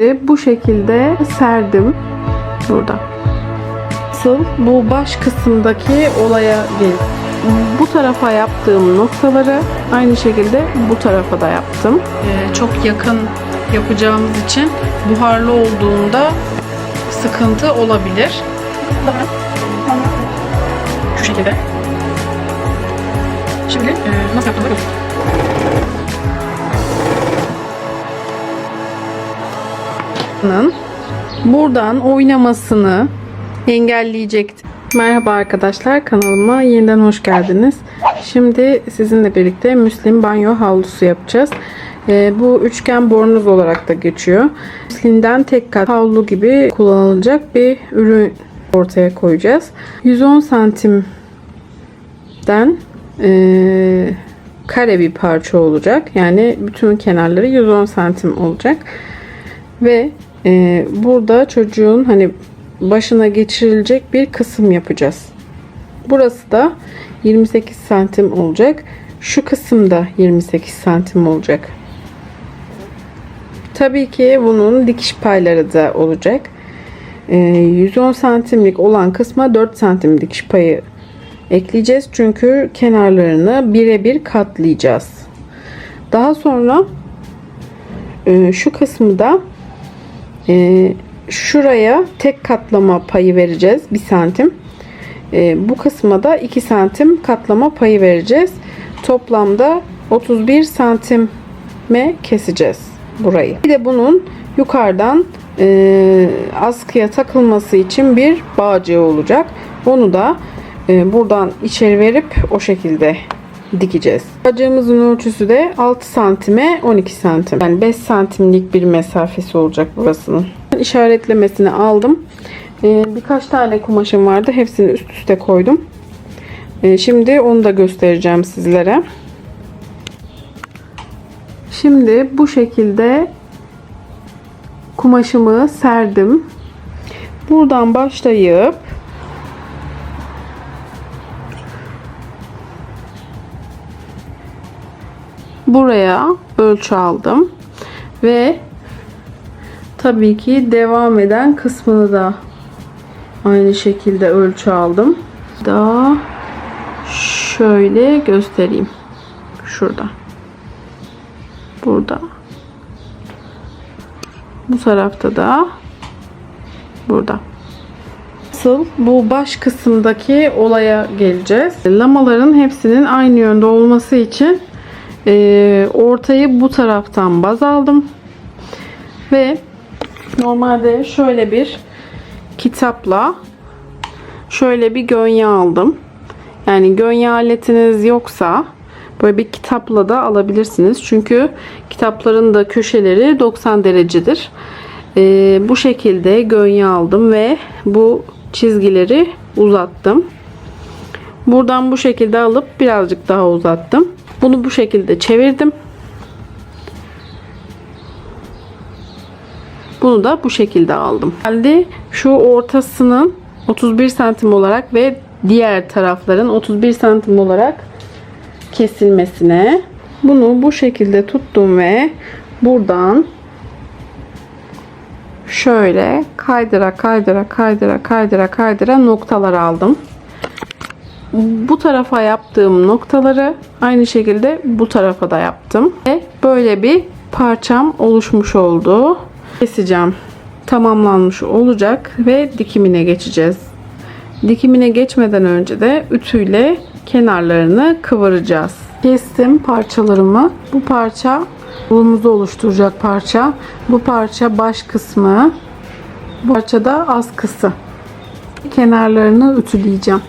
Bu şekilde serdim burada. Asıl bu baş kısımdaki olaya gel. Bu tarafa yaptığım noktaları aynı şekilde bu tarafa da yaptım. Ee, çok yakın yapacağımız için buharlı olduğunda sıkıntı olabilir. Şu şekilde. Şimdi e, nasıl yaptığımı göstereyim. Buradan oynamasını engelleyecekti. Merhaba arkadaşlar kanalıma yeniden hoş geldiniz. Şimdi sizinle birlikte Müslim banyo havlusu yapacağız. Ee, bu üçgen bornoz olarak da geçiyor. Müslim'den tek kat havlu gibi kullanılacak bir ürün ortaya koyacağız. 110 santimden e, kare bir parça olacak. Yani bütün kenarları 110 santim olacak. Ve e, burada çocuğun hani başına geçirilecek bir kısım yapacağız. Burası da 28 santim olacak. Şu kısım da 28 santim olacak. Tabii ki bunun dikiş payları da olacak. E, 110 santimlik olan kısma 4 santim dikiş payı ekleyeceğiz. Çünkü kenarlarını birebir katlayacağız. Daha sonra e, şu kısmı da e, şuraya tek katlama payı vereceğiz 1 santim. E, bu kısma da 2 santim katlama payı vereceğiz. Toplamda 31 santime keseceğiz burayı. Bir de bunun yukarıdan e, askıya takılması için bir bağcığı olacak. Onu da e, buradan içeri verip o şekilde dikeceğiz. Bacağımızın ölçüsü de 6 santime 12 santim. Yani 5 santimlik bir mesafesi olacak burasının. İşaretlemesini aldım. Ee, birkaç tane kumaşım vardı. Hepsini üst üste koydum. Ee, şimdi onu da göstereceğim sizlere. Şimdi bu şekilde kumaşımı serdim. Buradan başlayıp buraya ölçü aldım ve tabii ki devam eden kısmını da aynı şekilde ölçü aldım. Da şöyle göstereyim. Şurada. Burada. Bu tarafta da burada. Asıl bu baş kısımdaki olaya geleceğiz. Lamaların hepsinin aynı yönde olması için e, ortayı bu taraftan baz aldım. Ve normalde şöyle bir kitapla şöyle bir gönye aldım. Yani gönye aletiniz yoksa böyle bir kitapla da alabilirsiniz. Çünkü kitapların da köşeleri 90 derecedir. E, bu şekilde gönye aldım ve bu çizgileri uzattım. Buradan bu şekilde alıp birazcık daha uzattım. Bunu bu şekilde çevirdim. Bunu da bu şekilde aldım. Geldi şu ortasının 31 santim olarak ve diğer tarafların 31 santim olarak kesilmesine. Bunu bu şekilde tuttum ve buradan şöyle kaydıra kaydıra kaydıra kaydıra kaydıra noktalar aldım bu tarafa yaptığım noktaları aynı şekilde bu tarafa da yaptım. Ve böyle bir parçam oluşmuş oldu. Keseceğim. Tamamlanmış olacak ve dikimine geçeceğiz. Dikimine geçmeden önce de ütüyle kenarlarını kıvıracağız. Kestim parçalarımı. Bu parça kolumuzu oluşturacak parça. Bu parça baş kısmı. Bu parça da askısı. Kenarlarını ütüleyeceğim.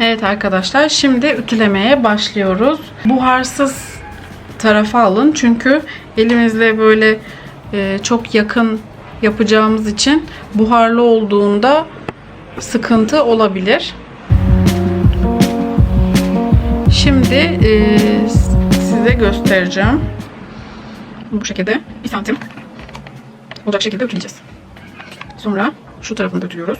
Evet arkadaşlar şimdi ütülemeye başlıyoruz. Buharsız tarafa alın çünkü elimizle böyle e, çok yakın yapacağımız için buharlı olduğunda sıkıntı olabilir. Şimdi e, size göstereceğim. Bu şekilde bir santim olacak şekilde ütüleyeceğiz. Sonra şu tarafını da ütülüyoruz.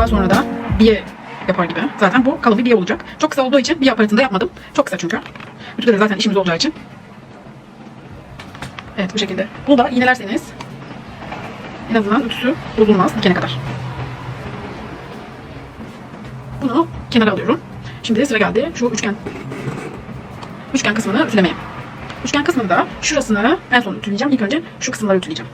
Daha sonra da biye yapar gibi. Zaten bu kalın bir olacak. Çok kısa olduğu için biye aparatında yapmadım. Çok kısa çünkü. Ütüde de zaten işimiz olacağı için. Evet bu şekilde. Bunu da iğnelerseniz en azından ütüsü bozulmaz dikene kadar. Bunu kenara alıyorum. Şimdi sıra geldi şu üçgen. Üçgen kısmını ütülemeye. Üçgen kısmında şurasını en son ütüleyeceğim. İlk önce şu kısımları ütüleyeceğim.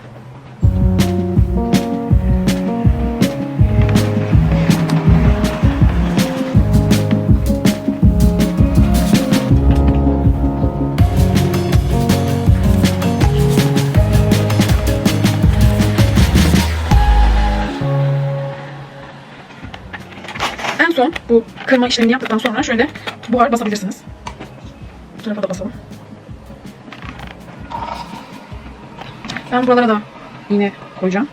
Bu kırma işlemini yaptıktan sonra şöyle buhar basabilirsiniz. Bu tarafa da basalım. Ben buralara da iğne koyacağım.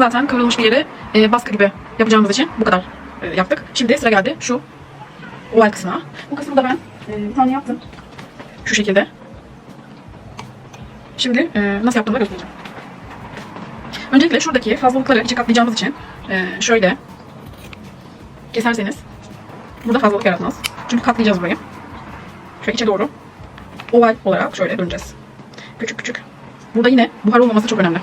Zaten kıvrılmış bir yere e, baskı gibi yapacağımız için bu kadar e, yaptık. Şimdi sıra geldi şu oval kısmına. Bu kısmı da ben e, bir tane yaptım. Şu şekilde. Şimdi e, nasıl yaptığımı da göstereceğim. Öncelikle şuradaki fazlalıkları içe katlayacağımız için e, şöyle keserseniz burada fazlalık yaratmaz. Çünkü katlayacağız burayı. Şöyle içe doğru oval olarak şöyle döneceğiz. Küçük küçük. Burada yine buhar olmaması çok önemli.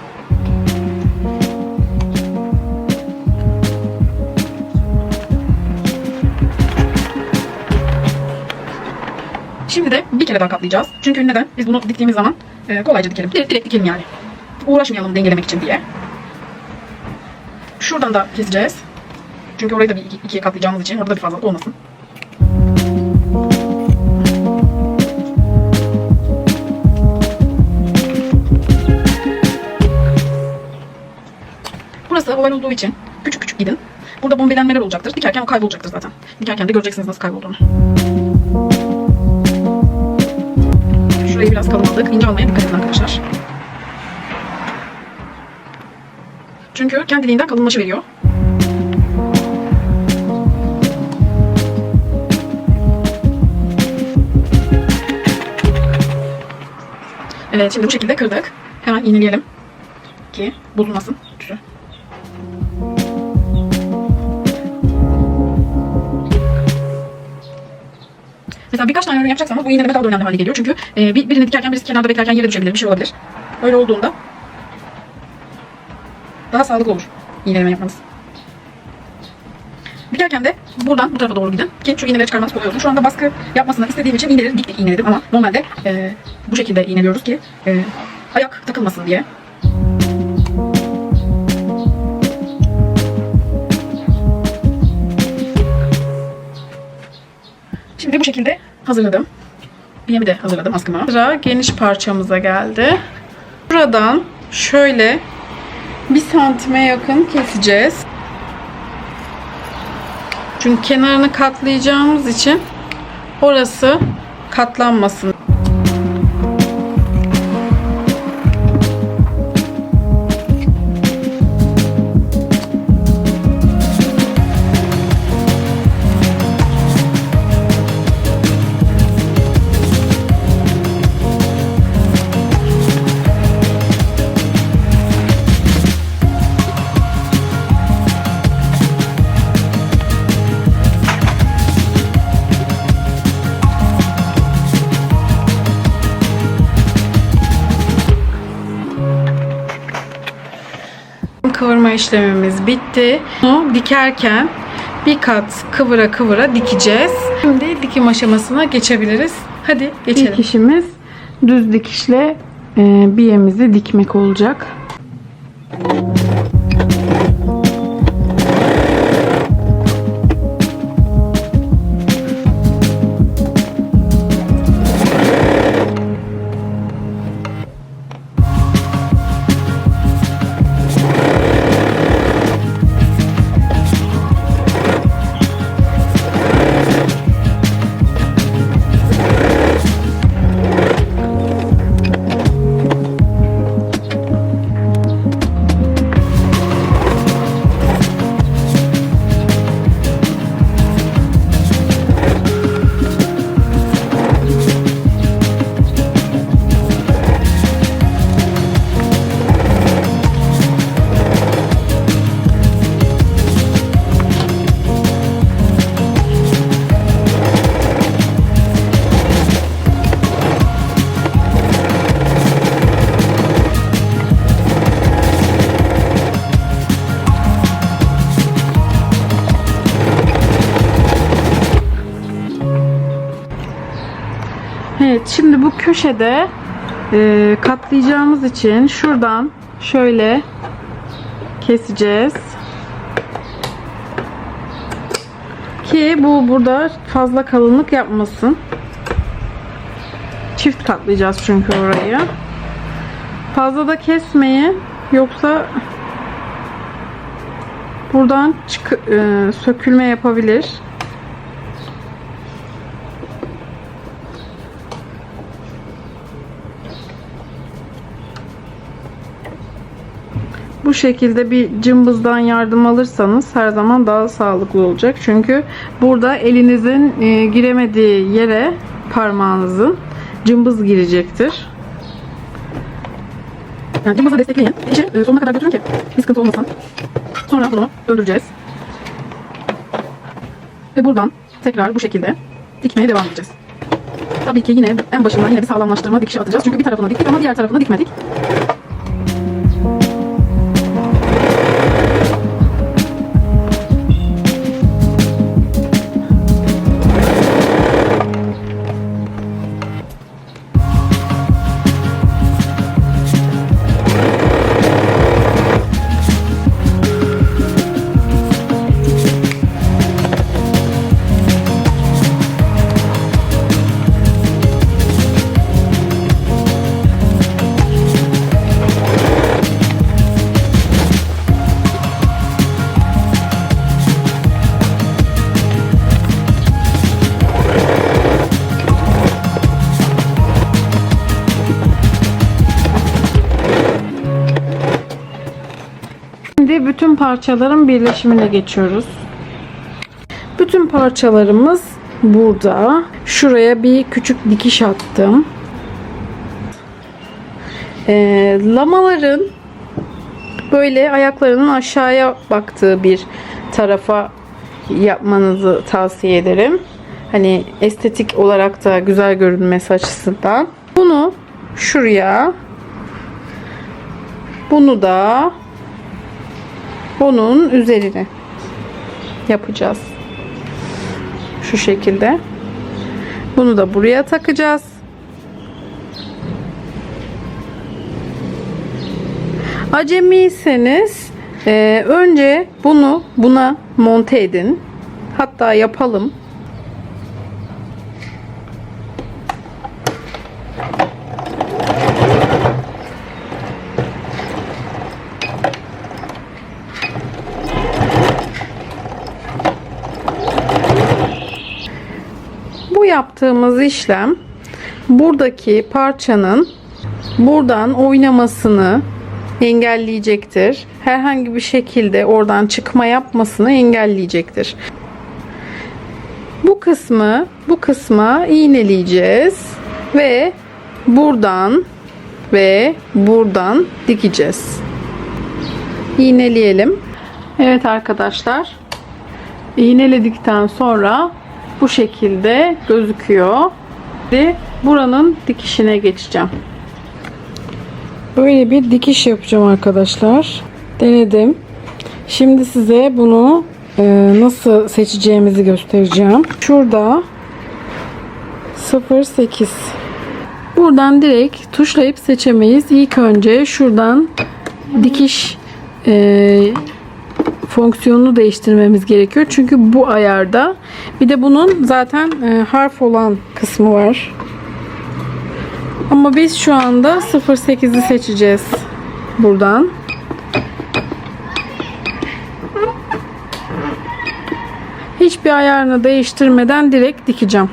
Şimdi de bir kere daha katlayacağız. Çünkü neden? Biz bunu diktiğimiz zaman e, kolayca dikelim. Direkt, direkt dikelim yani. Uğraşmayalım dengelemek için diye. Şuradan da keseceğiz. Çünkü orayı da bir iki, ikiye katlayacağımız için orada da bir fazlalık olmasın. Burası oval olduğu için küçük küçük gidin. Burada bombelenmeler olacaktır. Dikerken o kaybolacaktır zaten. Dikerken de göreceksiniz nasıl kaybolduğunu. Şurayı biraz kalın aldık. İnce almaya dikkat edin arkadaşlar. Çünkü kendiliğinden kalınlaşı veriyor. Evet şimdi bu şekilde kırdık. Hemen iğneleyelim. Ki bozulmasın. Mesela birkaç tane ürün yapacaksanız bu iğneleme daha da önemli hale geliyor. Çünkü e, bir, birini dikerken birisi kenarda beklerken yere düşebilir. Bir şey olabilir. Öyle olduğunda daha sağlıklı olur iğneleme yapmanız. Dikerken de buradan bu tarafa doğru gidin ki şu iğneleri çıkarmanız kolay olsun. Şu anda baskı yapmasını istediğim için iğneleri dik dik iğneledim ama normalde e, bu şekilde iğneliyoruz ki e, ayak takılmasın diye. Şimdi bu şekilde hazırladım. Yemi de hazırladım askıma. Sıra geniş parçamıza geldi. Buradan şöyle bir santime yakın keseceğiz. Çünkü kenarını katlayacağımız için orası katlanmasın. İşlemimiz bitti. Bunu dikerken bir kat kıvıra kıvıra dikeceğiz. Şimdi dikim aşamasına geçebiliriz. Hadi geçelim. İlk işimiz düz dikişle e, biyemizi dikmek olacak. Evet köşede e, katlayacağımız için şuradan şöyle keseceğiz. Ki bu burada fazla kalınlık yapmasın. Çift katlayacağız çünkü orayı. Fazla da kesmeyin. Yoksa buradan çık e, sökülme yapabilir. Bu şekilde bir cımbızdan yardım alırsanız her zaman daha sağlıklı olacak. Çünkü burada elinizin e, giremediği yere parmağınızın cımbız girecektir. Yani cımbızla destekleyin. İşi e, sonuna kadar götürün ki bir sıkıntı olmasın. Sonra bunu döndüreceğiz. Ve buradan tekrar bu şekilde dikmeye devam edeceğiz. Tabii ki yine en başından yine bir sağlamlaştırma dikişi atacağız. Çünkü bir tarafına diktik ama diğer tarafına dikmedik. Parçaların birleşimine geçiyoruz. Bütün parçalarımız burada. Şuraya bir küçük dikiş attım. Ee, lamaların böyle ayaklarının aşağıya baktığı bir tarafa yapmanızı tavsiye ederim. Hani estetik olarak da güzel görünmesi açısından. Bunu şuraya bunu da bunun üzerine yapacağız. Şu şekilde. Bunu da buraya takacağız. Acemiyseniz e, önce bunu buna monte edin. Hatta yapalım. Yaptığımız işlem buradaki parçanın buradan oynamasını engelleyecektir. Herhangi bir şekilde oradan çıkma yapmasını engelleyecektir. Bu kısmı bu kısma iğneleyeceğiz ve buradan ve buradan dikeceğiz. İğneleyelim. Evet arkadaşlar. İğneledikten sonra bu şekilde gözüküyor. Ve buranın dikişine geçeceğim. Böyle bir dikiş yapacağım arkadaşlar. Denedim. Şimdi size bunu e, nasıl seçeceğimizi göstereceğim. Şurada 08 Buradan direkt tuşlayıp seçemeyiz. İlk önce şuradan dikiş e, fonksiyonunu değiştirmemiz gerekiyor. Çünkü bu ayarda. Bir de bunun zaten e, harf olan kısmı var. Ama biz şu anda 08'i seçeceğiz buradan. Hiçbir ayarını değiştirmeden direkt dikeceğim.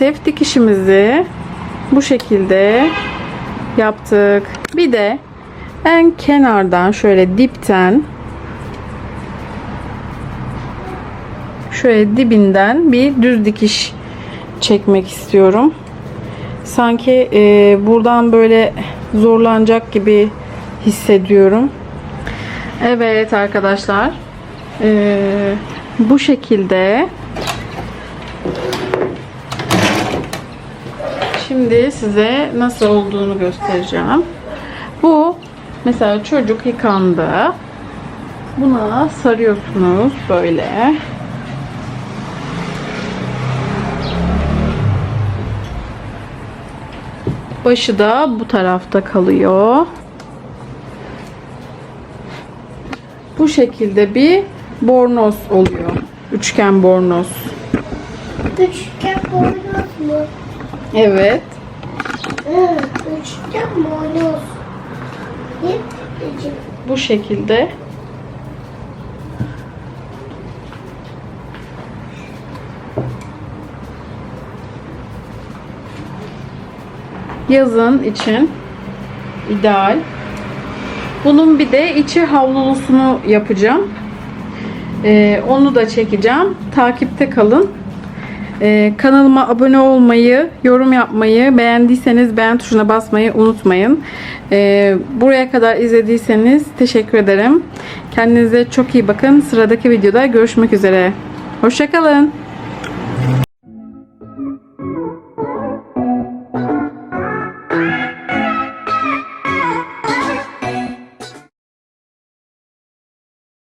Dekoratif dikişimizi bu şekilde yaptık. Bir de en kenardan şöyle dipten şöyle dibinden bir düz dikiş çekmek istiyorum. Sanki e, buradan böyle zorlanacak gibi hissediyorum. Evet arkadaşlar. E, bu şekilde Şimdi size nasıl olduğunu göstereceğim. Bu mesela çocuk yıkandı. Buna sarıyorsunuz böyle. Başı da bu tarafta kalıyor. Bu şekilde bir bornoz oluyor. Üçgen bornoz. Üçgen boynoz mu? Evet. Üçgen diyeceğim? Bu şekilde yazın için ideal. Bunun bir de içi havlulusunu yapacağım. Ee, onu da çekeceğim. Takipte kalın. Ee, kanalıma abone olmayı, yorum yapmayı, beğendiyseniz beğen tuşuna basmayı unutmayın. Ee, buraya kadar izlediyseniz teşekkür ederim. Kendinize çok iyi bakın. Sıradaki videoda görüşmek üzere. Hoşçakalın.